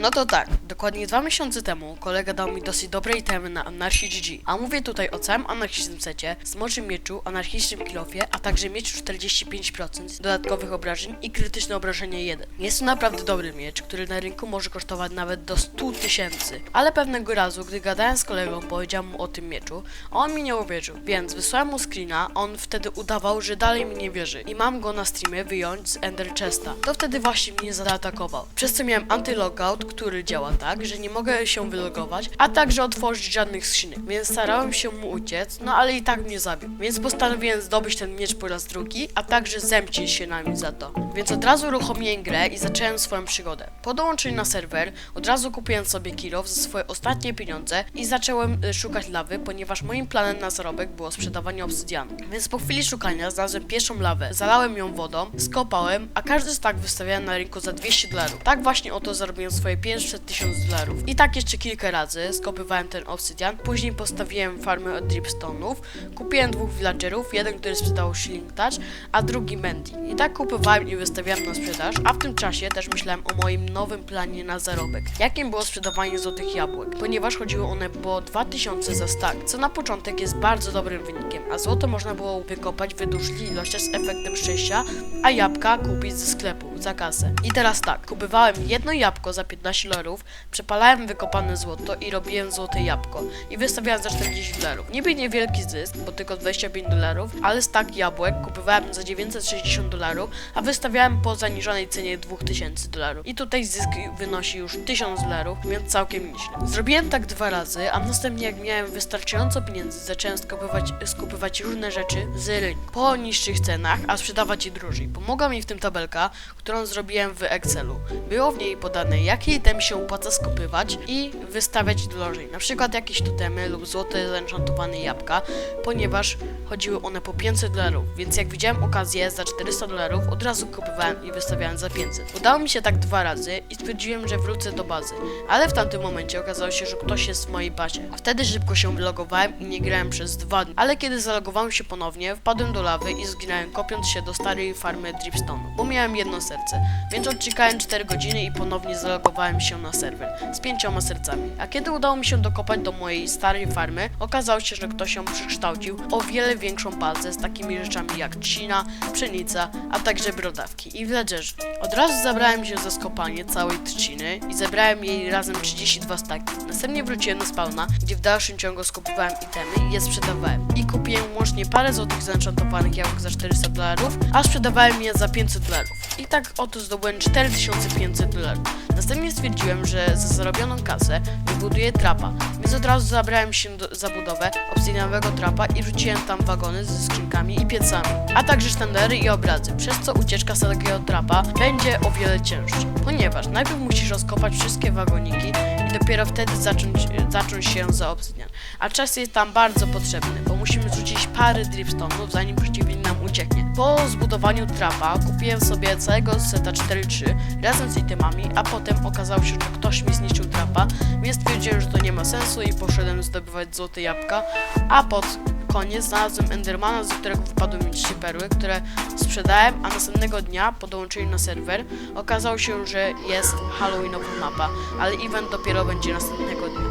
No to tak, dokładnie dwa miesiące temu kolega dał mi dosyć dobre itemy na Anarchy GG, a mówię tutaj o całym anarchistycznym secie, smoczym mieczu, anarchistycznym kilofie, a także mieczu 45% dodatkowych obrażeń i krytyczne obrażenie 1. Jest to naprawdę dobry miecz, który na rynku może kosztować nawet do 100 tysięcy, ale pewnego razu, gdy gadałem z kolegą, powiedziałem mu o tym mieczu, a on mi nie uwierzył, więc wysłałem mu screena, on wtedy udawał, że dalej mi nie wierzy i mam go na streamie wyjąć z Ender Chesta. To wtedy właśnie mnie zaatakował, przez co miałem anti-logout, który działa tak, że nie mogę się wylogować, a także otworzyć żadnych skrzynek, więc starałem się mu uciec, no ale i tak mnie zabił, więc postanowiłem zdobyć ten miecz po raz drugi, a także zemścić się na nim za to. Więc od razu uruchomiłem grę i zacząłem swoją przygodę. Po dołączeniu na serwer, od razu kupiłem sobie kilof za swoje ostatnie pieniądze i zacząłem y, szukać lawy, ponieważ moim planem na zarobek było sprzedawanie obsydianu. Więc po chwili szukania znalazłem pierwszą lawę, zalałem ją wodą, skopałem, a każdy stack wystawiałem na rynku za 200 dolarów. Tak właśnie oto zarobiłem swoje 500 tysięcy dolarów. I tak jeszcze kilka razy skopywałem ten obsydian, później postawiłem farmę od dripstone'ów, kupiłem dwóch villagerów, jeden, który sprzedawał shilling touch, a drugi Mandy. I tak kupowałem i wystawiałem na sprzedaż, a w tym czasie też myślałem o moim nowym planie na zarobek, jakim było sprzedawanie złotych jabłek, ponieważ chodziły one po 2000 za stack, co na początek jest bardzo dobrym wynikiem, a złoto można było wykopać w dużych ilościach z efektem szczęścia, a jabłka kupić ze sklepu za kasę. I teraz tak, kupowałem jedno jabłko za 15 dolarów, przepalałem wykopane złoto i robiłem złote jabłko i wystawiałem za 40 dolarów. Niby niewielki zysk, bo tylko 25 dolarów, ale stack jabłek kupowałem za 960 dolarów, a wystawiałem po zaniżonej cenie 2000 dolarów. I tutaj zysk wynosi już 1000 dolarów, więc całkiem nieźle. Zrobiłem tak dwa razy, a następnie jak miałem wystarczająco pieniędzy, zacząłem skupywać, skupywać różne rzeczy z rynku po niższych cenach, a sprzedawać je drożej. Pomogła mi w tym tabelka, którą zrobiłem w Excelu. Było w niej podane, jakie item się opłaca skupywać i wystawiać drożej. Na przykład jakieś totemy lub złote zenchantowane jabłka, ponieważ chodziły one po 500 dolarów, więc jak widziałem okazję za 400 dolarów, od razu kupowałem i wystawiałem za 500. Udało mi się tak dwa razy i stwierdziłem, że wrócę do bazy, ale w tamtym momencie okazało się, że ktoś jest w mojej bazie. Wtedy szybko się wylogowałem i nie grałem przez dwa dni, ale kiedy zalogowałem się ponownie, wpadłem do lawy i zginąłem kopiąc się do starej farmy Dripstone, bo miałem jedno serce, więc odczekałem 4 godziny i ponownie zalogowałem się na serwer z pięcioma sercami. A kiedy udało mi się dokopać do mojej starej farmy, okazało się, że ktoś ją przekształcił o wiele większą bazę z takimi rzeczami jak trzcina, pszenica, a także brodawki i villagerzy. Od razu zabrałem się za skopanie całej trzciny i zebrałem jej razem 32 staki. Następnie wróciłem na spawna, gdzie w dalszym ciągu skupowałem itemy i je sprzedawałem. I kupiłem łącznie parę złotych zenchantowanych jabłek za 400 dolarów, a sprzedawałem je za 500 dolarów. I tak oto zdobyłem 4500 dolarów. Następnie stwierdziłem, że za zarobioną kasę wybuduję trapa, więc od razu zabrałem się do, za budowę obsydianowego trapa i wrzuciłem tam wagony ze skrzynkami i piecami, a także sztandery i obrazy, przez co ucieczka z takiego trapa będzie o wiele cięższa, ponieważ najpierw musisz rozkopać wszystkie wagoniki i dopiero wtedy zacząć, zacząć się za obsydian. A czas jest tam bardzo potrzebny, bo musimy zrzucić parę dripstone'ów, zanim przeciwnik nam ucieknie. Po zbudowaniu trapa kupiłem sobie całego seta 4-3 razem z itemami, a potem okazało się, że ktoś mi zniszczył trapa, więc stwierdziłem, że to nie ma sensu i poszedłem zdobywać złote jabłka, a pod koniec znalazłem Endermana, z którego wypadły mi trzy perły, które sprzedałem, a następnego dnia po dołączeniu na serwer. Okazało się, że jest Halloweenowa mapa, ale event dopiero będzie następnego dnia.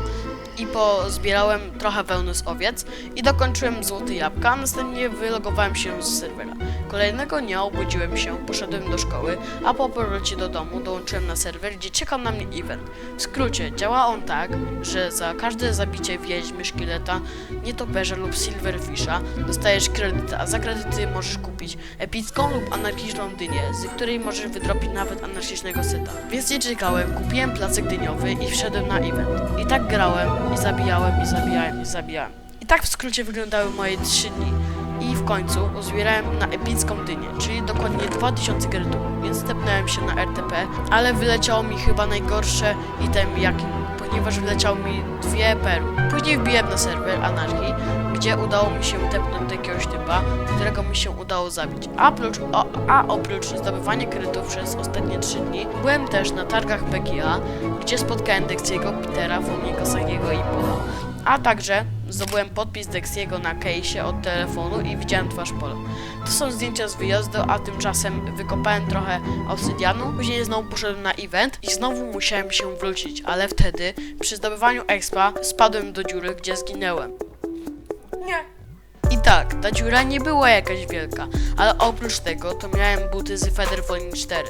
I pozbierałem trochę wełny z owiec i dokończyłem złote jabłka, a następnie wylogowałem się z serwera. Kolejnego dnia obudziłem się, poszedłem do szkoły, a po powrocie do domu dołączyłem na serwer, gdzie czekał na mnie event. W skrócie, działa on tak, że za każde zabicie wiedźmy, szkieleta, nietoperza lub silverfisha dostajesz kredyty, a za kredyty możesz kupić epicką lub anarchiczną dynię, z której możesz wydropić nawet anarchicznego seta. Więc nie czekałem, kupiłem placek dyniowy i wszedłem na event. I tak grałem, i zabijałem, i zabijałem, i zabijałem. I tak w skrócie wyglądały moje trzy dni. I w końcu uzbierałem na epicką dynię, czyli dokładnie 2000 kredytów, więc stepnąłem się na RTP, ale wyleciało mi chyba najgorsze item jaki ponieważ wyleciało mi dwie perły. Później wbiłem na serwer Anarchii, gdzie udało mi się tepnąć do jakiegoś typa, którego mi się udało zabić. A oprócz, o, a oprócz zdobywania kredytów przez ostatnie 3 dni, byłem też na targach PGA, gdzie spotkałem Dexiego, Petera, Fomiego, Sagiego i Pola. A także zdobyłem podpis Dexiego na case'ie od telefonu i widziałem twarz Pola. To są zdjęcia z wyjazdu, a tymczasem wykopałem trochę obsydianu, później znowu poszedłem na event i znowu musiałem się wrócić, ale wtedy przy zdobywaniu expa spadłem do dziury, gdzie zginęłem. Nie. Tak, ta dziura nie była jakaś wielka, ale oprócz tego to miałem buty z Feather Falling 4,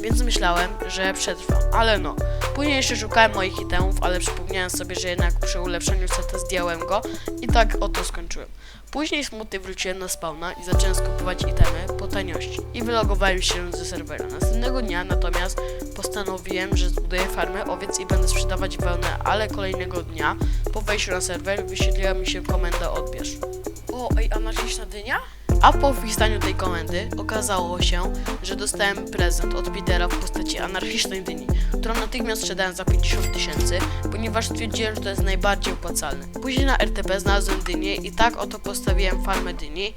więc myślałem, że przetrwam, ale no. Później jeszcze szukałem moich itemów, ale przypomniałem sobie, że jednak przy ulepszeniu seta zdjąłem go i tak oto skończyłem. Później smutny wróciłem na spawna i zacząłem skupować itemy po taniości i wylogowałem się ze serwera. Następnego dnia natomiast postanowiłem, że zbuduję farmę owiec i będę sprzedawać wełnę, ale kolejnego dnia po wejściu na serwer wyświetliła mi się komenda odbierz. O, ej, anarchiczna dynia? A po wpisaniu tej komendy okazało się, że dostałem prezent od Petera w postaci anarchicznej dyni, którą natychmiast sprzedałem za 50 tysięcy, ponieważ stwierdziłem, że to jest najbardziej opłacalne. Później na RTP znalazłem dynię i tak oto postawiłem farmę dyni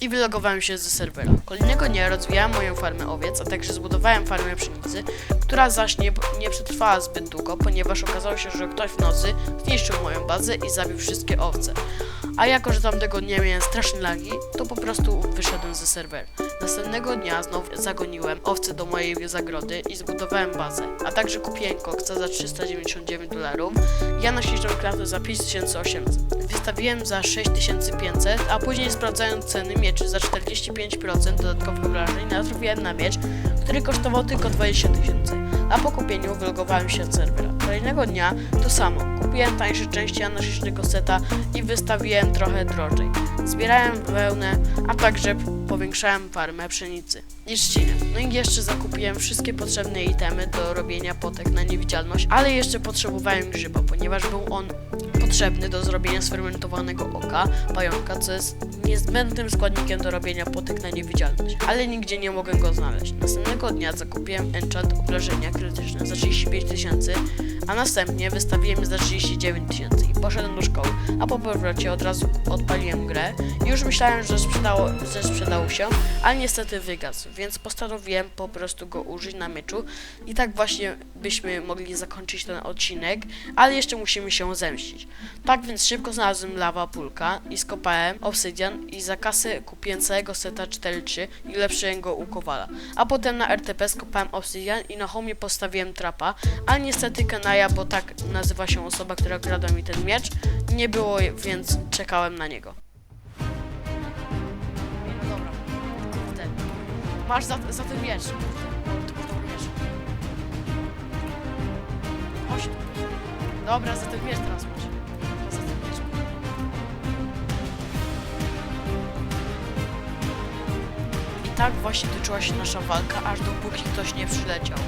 i wylogowałem się ze serwera. Kolejnego dnia rozwijałem moją farmę owiec, a także zbudowałem farmę pszenicy, która zaś nie, nie przetrwała zbyt długo, ponieważ okazało się, że ktoś w nocy zniszczył moją bazę i zabił wszystkie owce. A jako, że tamtego dnia miałem straszne lagi, to po prostu wyszedłem ze serwera. Następnego dnia znowu zagoniłem owce do mojej zagrody i zbudowałem bazę, a także kupiłem koksa za 399 dolarów ja na śliczną klatę za 5800. Wystawiłem za 6500, a później sprawdzając ceny mieczy za 45% dodatkowych wrażeń natrafiłem na miecz, który kosztował tylko 20 tysięcy. A po kupieniu wylogowałem się z serwera. Kolejnego dnia to samo. Kupiłem tańsze części anarchistycznego seta i wystawiłem trochę drożej. Zbierałem wełnę, a także powiększałem farmę pszenicy i trzciny. No i jeszcze zakupiłem wszystkie potrzebne itemy do robienia potek na niewidzialność, ale jeszcze potrzebowałem grzyba, ponieważ był on potrzebny do zrobienia sfermentowanego oka pająka, co jest niezbędnym składnikiem do robienia potek na niewidzialność, ale nigdzie nie mogę go znaleźć. Następnego dnia zakupiłem enchant obrażenia krytyczne za 35 tysięcy, a następnie wystawiłem za 39 tysięcy i poszedłem do szkoły, a po powrocie od razu odpaliłem grę i już myślałem, że, sprzedało, że sprzedał się, ale niestety wygasł, więc postanowiłem po prostu go użyć na meczu i tak właśnie byśmy mogli zakończyć ten odcinek, ale jeszcze musimy się zemścić. Tak więc szybko znalazłem lawa pulka i skopałem obsydian i za kasę kupiłem całego seta 4-3 i lepszyłem go u Kowala. A potem na RTP skopałem obsydian i na homie postawiłem trapa, ale niestety Kanaja, bo tak nazywa się osoba, która kradła mi ten miecz, nie było, więc czekałem na niego. Masz za, za ten miecz. Dobra, za ten miecz teraz masz. Za ten miecz. I tak właśnie toczyła się nasza walka, aż dopóki ktoś nie przyleciał.